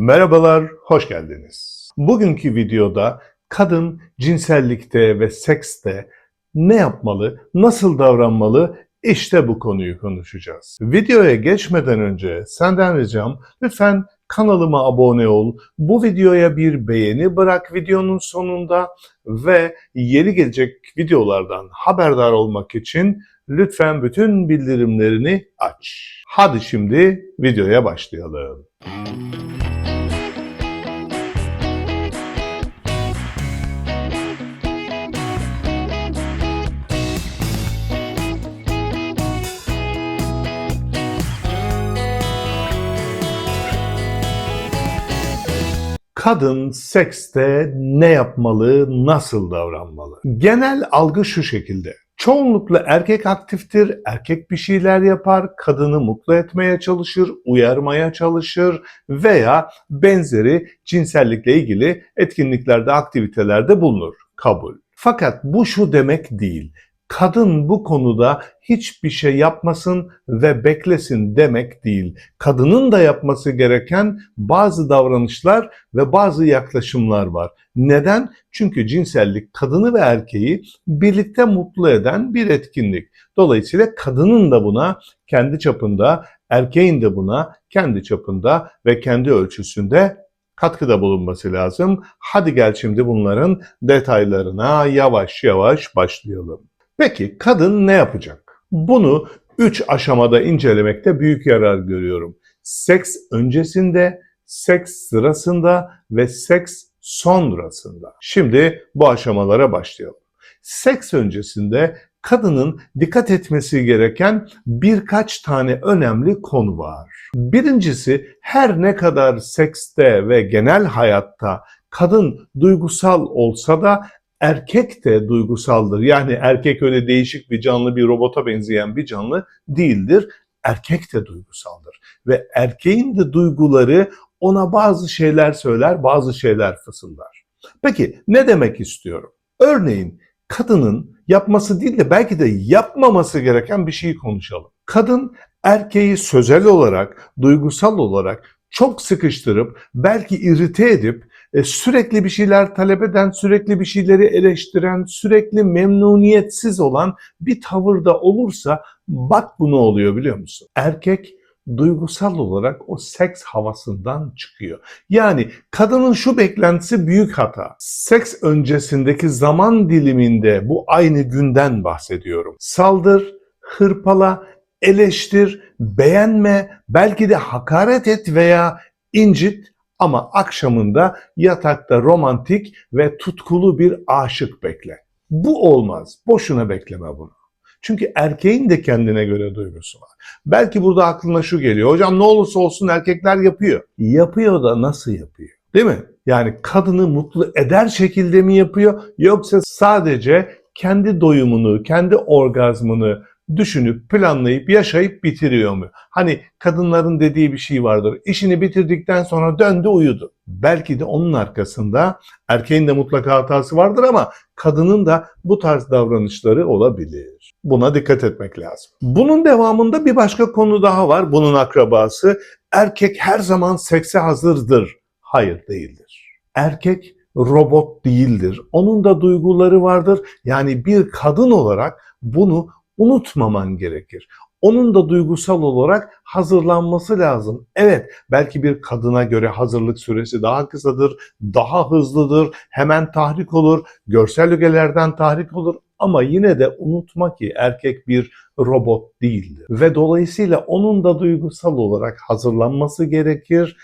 Merhabalar, hoş geldiniz. Bugünkü videoda kadın cinsellikte ve sekste ne yapmalı, nasıl davranmalı işte bu konuyu konuşacağız. Videoya geçmeden önce senden ricam lütfen kanalıma abone ol, bu videoya bir beğeni bırak videonun sonunda ve yeni gelecek videolardan haberdar olmak için lütfen bütün bildirimlerini aç. Hadi şimdi videoya başlayalım. Kadın sekste ne yapmalı, nasıl davranmalı? Genel algı şu şekilde. Çoğunlukla erkek aktiftir, erkek bir şeyler yapar, kadını mutlu etmeye çalışır, uyarmaya çalışır veya benzeri cinsellikle ilgili etkinliklerde, aktivitelerde bulunur. Kabul. Fakat bu şu demek değil. Kadın bu konuda hiçbir şey yapmasın ve beklesin demek değil. Kadının da yapması gereken bazı davranışlar ve bazı yaklaşımlar var. Neden? Çünkü cinsellik kadını ve erkeği birlikte mutlu eden bir etkinlik. Dolayısıyla kadının da buna kendi çapında, erkeğin de buna kendi çapında ve kendi ölçüsünde katkıda bulunması lazım. Hadi gel şimdi bunların detaylarına yavaş yavaş başlayalım. Peki kadın ne yapacak? Bunu 3 aşamada incelemekte büyük yarar görüyorum. Seks öncesinde, seks sırasında ve seks sonrasında. Şimdi bu aşamalara başlayalım. Seks öncesinde kadının dikkat etmesi gereken birkaç tane önemli konu var. Birincisi her ne kadar sekste ve genel hayatta kadın duygusal olsa da erkek de duygusaldır. Yani erkek öyle değişik bir canlı, bir robota benzeyen bir canlı değildir. Erkek de duygusaldır. Ve erkeğin de duyguları ona bazı şeyler söyler, bazı şeyler fısıldar. Peki ne demek istiyorum? Örneğin kadının yapması değil de belki de yapmaması gereken bir şeyi konuşalım. Kadın erkeği sözel olarak, duygusal olarak çok sıkıştırıp belki irite edip sürekli bir şeyler talep eden, sürekli bir şeyleri eleştiren, sürekli memnuniyetsiz olan bir tavırda olursa bak bu ne oluyor biliyor musun? Erkek duygusal olarak o seks havasından çıkıyor. Yani kadının şu beklentisi büyük hata. Seks öncesindeki zaman diliminde bu aynı günden bahsediyorum. Saldır, hırpala, eleştir, beğenme, belki de hakaret et veya incit ama akşamında yatakta romantik ve tutkulu bir aşık bekle. Bu olmaz. Boşuna bekleme bunu. Çünkü erkeğin de kendine göre duygusu var. Belki burada aklına şu geliyor. Hocam ne olursa olsun erkekler yapıyor. Yapıyor da nasıl yapıyor? Değil mi? Yani kadını mutlu eder şekilde mi yapıyor yoksa sadece kendi doyumunu, kendi orgazmını düşünüp, planlayıp, yaşayıp bitiriyor mu? Hani kadınların dediği bir şey vardır. İşini bitirdikten sonra döndü uyudu. Belki de onun arkasında erkeğin de mutlaka hatası vardır ama kadının da bu tarz davranışları olabilir. Buna dikkat etmek lazım. Bunun devamında bir başka konu daha var. Bunun akrabası. Erkek her zaman sekse hazırdır. Hayır değildir. Erkek robot değildir. Onun da duyguları vardır. Yani bir kadın olarak bunu unutmaman gerekir. Onun da duygusal olarak hazırlanması lazım. Evet, belki bir kadına göre hazırlık süresi daha kısadır, daha hızlıdır, hemen tahrik olur, görsel ögelerden tahrik olur ama yine de unutma ki erkek bir robot değildir. Ve dolayısıyla onun da duygusal olarak hazırlanması gerekir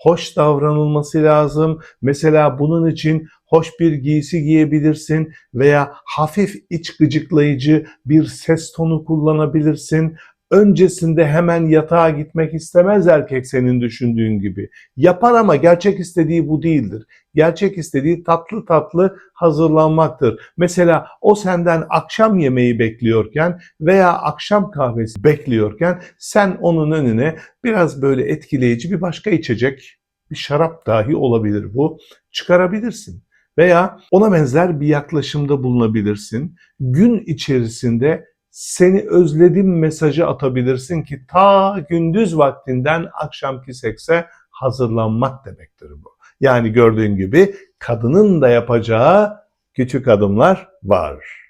hoş davranılması lazım. Mesela bunun için hoş bir giysi giyebilirsin veya hafif iç gıcıklayıcı bir ses tonu kullanabilirsin. Öncesinde hemen yatağa gitmek istemez erkek senin düşündüğün gibi. Yapar ama gerçek istediği bu değildir. Gerçek istediği tatlı tatlı hazırlanmaktır. Mesela o senden akşam yemeği bekliyorken veya akşam kahvesi bekliyorken sen onun önüne biraz böyle etkileyici bir başka içecek, bir şarap dahi olabilir bu, çıkarabilirsin. Veya ona benzer bir yaklaşımda bulunabilirsin. Gün içerisinde seni özledim mesajı atabilirsin ki ta gündüz vaktinden akşamki sekse hazırlanmak demektir bu. Yani gördüğün gibi kadının da yapacağı küçük adımlar var.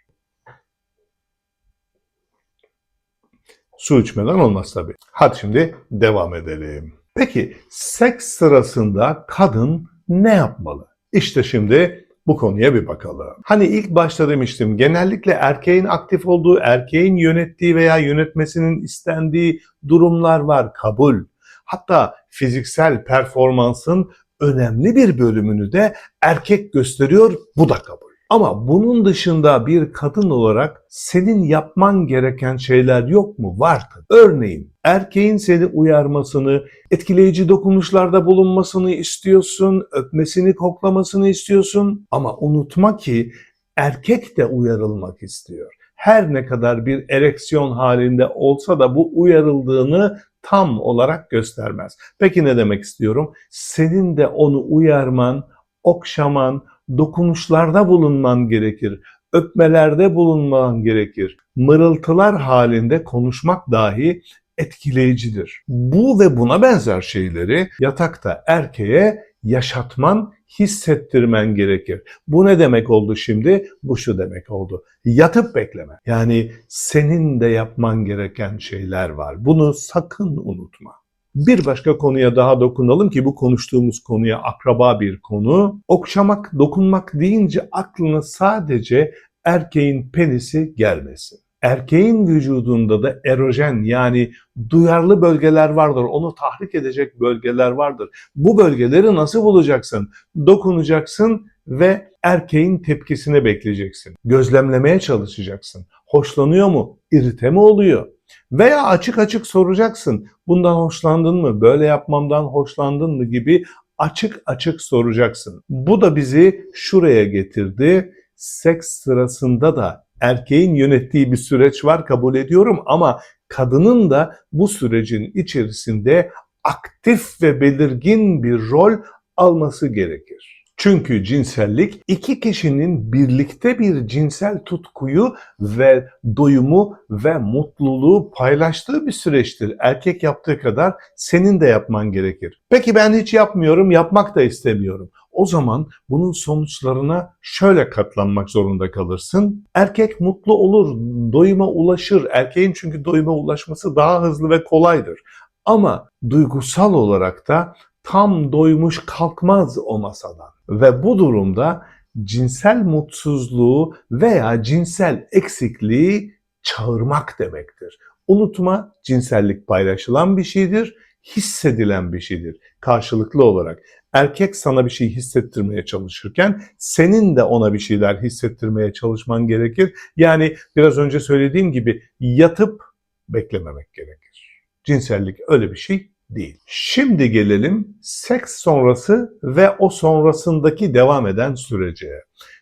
Su içmeden olmaz tabii. Hadi şimdi devam edelim. Peki seks sırasında kadın ne yapmalı? İşte şimdi bu konuya bir bakalım. Hani ilk başta demiştim genellikle erkeğin aktif olduğu, erkeğin yönettiği veya yönetmesinin istendiği durumlar var. Kabul. Hatta fiziksel performansın önemli bir bölümünü de erkek gösteriyor. Bu da kabul. Ama bunun dışında bir kadın olarak senin yapman gereken şeyler yok mu? Var. Örneğin erkeğin seni uyarmasını, etkileyici dokunuşlarda bulunmasını istiyorsun, öpmesini, koklamasını istiyorsun. Ama unutma ki erkek de uyarılmak istiyor. Her ne kadar bir ereksiyon halinde olsa da bu uyarıldığını tam olarak göstermez. Peki ne demek istiyorum? Senin de onu uyarman, okşaman, dokunuşlarda bulunman gerekir. Öpmelerde bulunman gerekir. Mırıltılar halinde konuşmak dahi etkileyicidir. Bu ve buna benzer şeyleri yatakta erkeğe yaşatman, hissettirmen gerekir. Bu ne demek oldu şimdi? Bu şu demek oldu. Yatıp bekleme. Yani senin de yapman gereken şeyler var. Bunu sakın unutma. Bir başka konuya daha dokunalım ki bu konuştuğumuz konuya akraba bir konu. Okşamak, dokunmak deyince aklına sadece erkeğin penisi gelmesin. Erkeğin vücudunda da erojen yani duyarlı bölgeler vardır. Onu tahrik edecek bölgeler vardır. Bu bölgeleri nasıl bulacaksın? Dokunacaksın ve erkeğin tepkisini bekleyeceksin. Gözlemlemeye çalışacaksın. Hoşlanıyor mu? İrite mi oluyor? Veya açık açık soracaksın. Bundan hoşlandın mı? Böyle yapmamdan hoşlandın mı? gibi açık açık soracaksın. Bu da bizi şuraya getirdi. Seks sırasında da erkeğin yönettiği bir süreç var kabul ediyorum ama kadının da bu sürecin içerisinde aktif ve belirgin bir rol alması gerekir. Çünkü cinsellik iki kişinin birlikte bir cinsel tutkuyu ve doyumu ve mutluluğu paylaştığı bir süreçtir. Erkek yaptığı kadar senin de yapman gerekir. Peki ben hiç yapmıyorum, yapmak da istemiyorum. O zaman bunun sonuçlarına şöyle katlanmak zorunda kalırsın. Erkek mutlu olur, doyuma ulaşır. Erkeğin çünkü doyuma ulaşması daha hızlı ve kolaydır. Ama duygusal olarak da tam doymuş kalkmaz o masadan. Ve bu durumda cinsel mutsuzluğu veya cinsel eksikliği çağırmak demektir. Unutma cinsellik paylaşılan bir şeydir, hissedilen bir şeydir karşılıklı olarak. Erkek sana bir şey hissettirmeye çalışırken senin de ona bir şeyler hissettirmeye çalışman gerekir. Yani biraz önce söylediğim gibi yatıp beklememek gerekir. Cinsellik öyle bir şey değil. Şimdi gelelim seks sonrası ve o sonrasındaki devam eden sürece.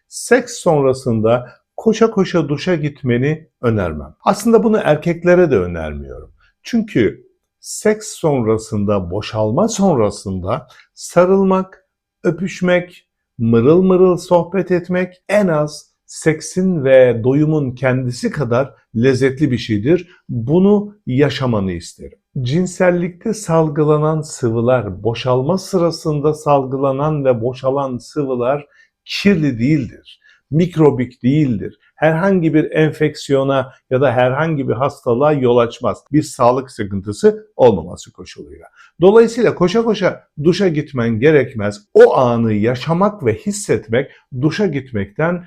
Seks sonrasında koşa koşa duşa gitmeni önermem. Aslında bunu erkeklere de önermiyorum. Çünkü seks sonrasında, boşalma sonrasında sarılmak, öpüşmek, mırıl mırıl sohbet etmek en az seksin ve doyumun kendisi kadar lezzetli bir şeydir. Bunu yaşamanı isterim. Cinsellikte salgılanan sıvılar, boşalma sırasında salgılanan ve boşalan sıvılar kirli değildir. Mikrobik değildir. Herhangi bir enfeksiyona ya da herhangi bir hastalığa yol açmaz. Bir sağlık sıkıntısı olmaması koşuluyla. Dolayısıyla koşa koşa duşa gitmen gerekmez. O anı yaşamak ve hissetmek duşa gitmekten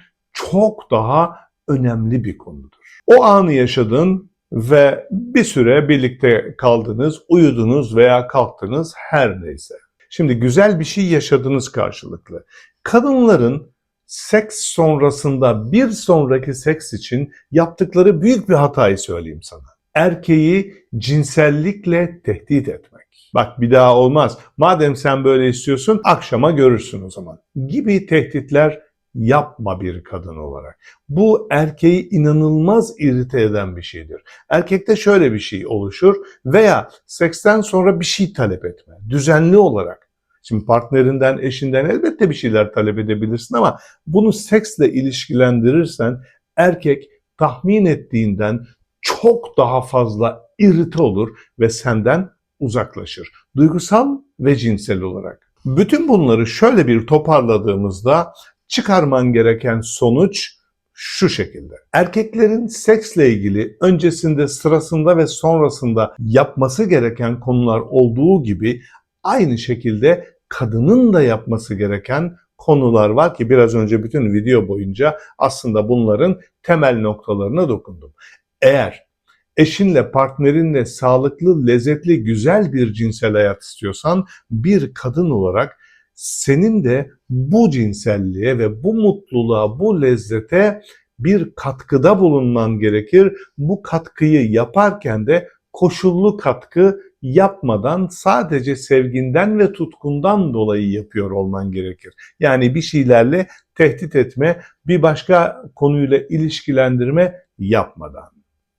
çok daha önemli bir konudur. O anı yaşadın ve bir süre birlikte kaldınız, uyudunuz veya kalktınız her neyse. Şimdi güzel bir şey yaşadınız karşılıklı. Kadınların seks sonrasında bir sonraki seks için yaptıkları büyük bir hatayı söyleyeyim sana. Erkeği cinsellikle tehdit etmek. Bak bir daha olmaz. Madem sen böyle istiyorsun akşama görürsün o zaman. Gibi tehditler yapma bir kadın olarak. Bu erkeği inanılmaz irite eden bir şeydir. Erkekte şöyle bir şey oluşur veya seksten sonra bir şey talep etme. Düzenli olarak. Şimdi partnerinden, eşinden elbette bir şeyler talep edebilirsin ama bunu seksle ilişkilendirirsen erkek tahmin ettiğinden çok daha fazla irite olur ve senden uzaklaşır. duygusal ve cinsel olarak. Bütün bunları şöyle bir toparladığımızda çıkarman gereken sonuç şu şekilde. Erkeklerin seksle ilgili öncesinde, sırasında ve sonrasında yapması gereken konular olduğu gibi aynı şekilde kadının da yapması gereken konular var ki biraz önce bütün video boyunca aslında bunların temel noktalarına dokundum. Eğer eşinle, partnerinle sağlıklı, lezzetli, güzel bir cinsel hayat istiyorsan bir kadın olarak senin de bu cinselliğe ve bu mutluluğa, bu lezzete bir katkıda bulunman gerekir. Bu katkıyı yaparken de koşullu katkı yapmadan sadece sevginden ve tutkundan dolayı yapıyor olman gerekir. Yani bir şeylerle tehdit etme, bir başka konuyla ilişkilendirme yapmadan.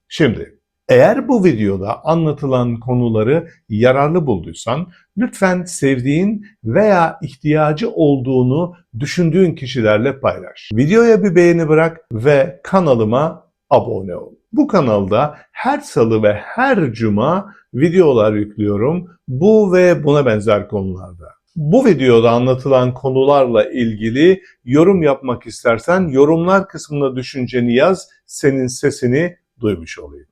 Şimdi eğer bu videoda anlatılan konuları yararlı bulduysan lütfen sevdiğin veya ihtiyacı olduğunu düşündüğün kişilerle paylaş. Videoya bir beğeni bırak ve kanalıma abone ol. Bu kanalda her salı ve her cuma videolar yüklüyorum. Bu ve buna benzer konularda. Bu videoda anlatılan konularla ilgili yorum yapmak istersen yorumlar kısmına düşünceni yaz. Senin sesini duymuş olayım.